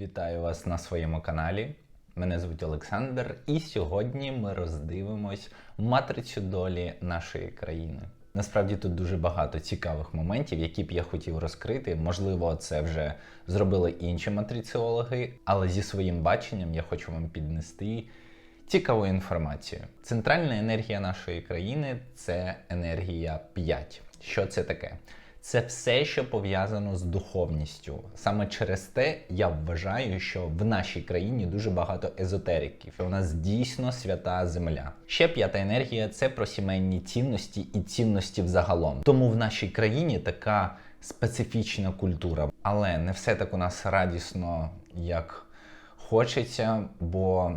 Вітаю вас на своєму каналі. Мене звуть Олександр, і сьогодні ми роздивимось матрицю долі нашої країни. Насправді тут дуже багато цікавих моментів, які б я хотів розкрити. Можливо, це вже зробили інші матриціологи, але зі своїм баченням я хочу вам піднести цікаву інформацію. Центральна енергія нашої країни це енергія 5. Що це таке? Це все, що пов'язано з духовністю. Саме через те я вважаю, що в нашій країні дуже багато езотериків. У нас дійсно свята земля. Ще п'ята енергія це про сімейні цінності і цінності взагалом. Тому в нашій країні така специфічна культура. Але не все так у нас радісно, як хочеться, бо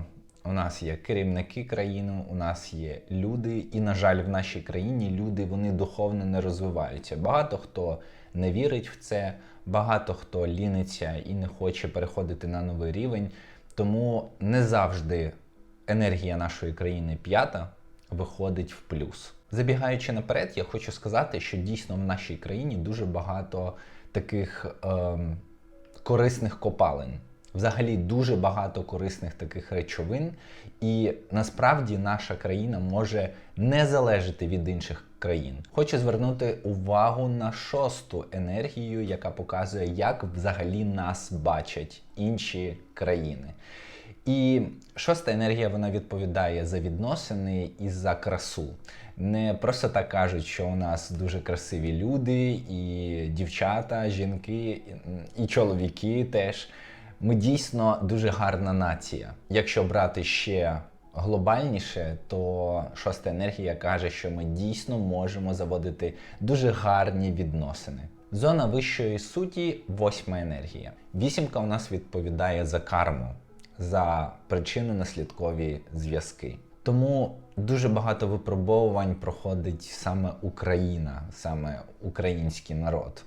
у нас є керівники країни, у нас є люди, і, на жаль, в нашій країні люди вони духовно не розвиваються. Багато хто не вірить в це, багато хто ліниться і не хоче переходити на новий рівень. Тому не завжди енергія нашої країни п'ята виходить в плюс. Забігаючи наперед, я хочу сказати, що дійсно в нашій країні дуже багато таких ем, корисних копалин. Взагалі дуже багато корисних таких речовин, і насправді наша країна може не залежати від інших країн. Хочу звернути увагу на шосту енергію, яка показує, як взагалі нас бачать інші країни. І шоста енергія вона відповідає за відносини і за красу. Не просто так кажуть, що у нас дуже красиві люди, і дівчата, жінки, і чоловіки теж. Ми дійсно дуже гарна нація. Якщо брати ще глобальніше, то шоста енергія каже, що ми дійсно можемо заводити дуже гарні відносини. Зона вищої суті восьма енергія. Вісімка у нас відповідає за карму, за причинно-наслідкові зв'язки. Тому дуже багато випробовувань проходить саме Україна, саме український народ.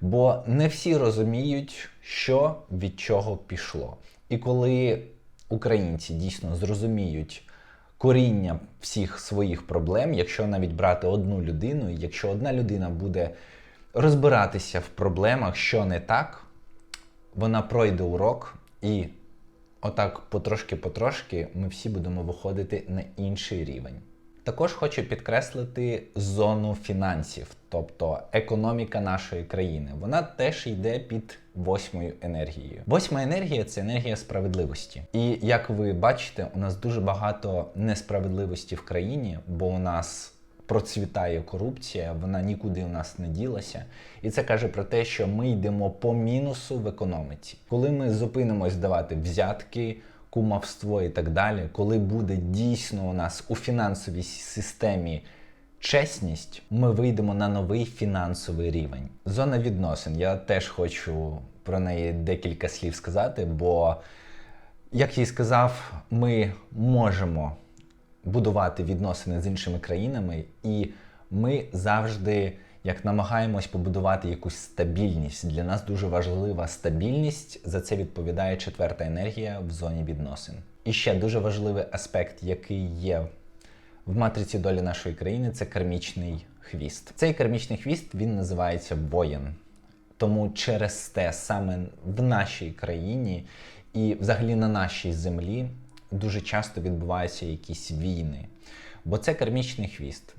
Бо не всі розуміють, що від чого пішло. І коли українці дійсно зрозуміють коріння всіх своїх проблем, якщо навіть брати одну людину, і якщо одна людина буде розбиратися в проблемах, що не так, вона пройде урок і отак потрошки-потрошки ми всі будемо виходити на інший рівень. Також хочу підкреслити зону фінансів, тобто економіка нашої країни. Вона теж йде під восьмою енергією. Восьма енергія це енергія справедливості. І як ви бачите, у нас дуже багато несправедливості в країні, бо у нас процвітає корупція, вона нікуди у нас не ділася. І це каже про те, що ми йдемо по мінусу в економіці. Коли ми зупинимось давати взятки кумовство і так далі, коли буде дійсно у нас у фінансовій системі чесність, ми вийдемо на новий фінансовий рівень. Зона відносин. Я теж хочу про неї декілька слів сказати, бо, як я й сказав, ми можемо будувати відносини з іншими країнами, і ми завжди як намагаємось побудувати якусь стабільність. Для нас дуже важлива стабільність. За це відповідає четверта енергія в зоні відносин. І ще дуже важливий аспект, який є в матриці долі нашої країни, це кармічний хвіст. Цей кармічний хвіст він називається воїн. Тому через те саме в нашій країні і взагалі на нашій землі дуже часто відбуваються якісь війни. Бо це кармічний хвіст.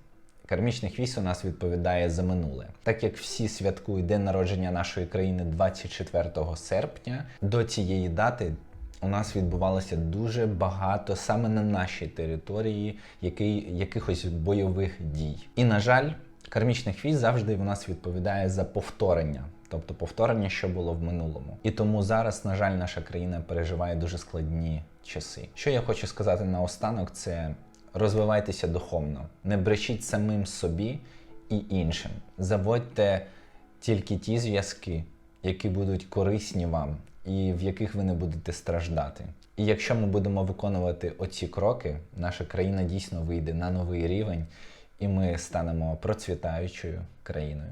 Кармічний хвіст у нас відповідає за минуле. Так як всі святкують день народження нашої країни 24 серпня, до цієї дати у нас відбувалося дуже багато саме на нашій території який, якихось бойових дій. І, на жаль, кармічний хвіст завжди у нас відповідає за повторення. Тобто повторення, що було в минулому. І тому зараз, на жаль, наша країна переживає дуже складні часи. Що я хочу сказати наостанок, це розвивайтеся духовно, не брешіть самим собі і іншим. Заводьте тільки ті зв'язки, які будуть корисні вам і в яких ви не будете страждати. І якщо ми будемо виконувати оці кроки, наша країна дійсно вийде на новий рівень, і ми станемо процвітаючою країною.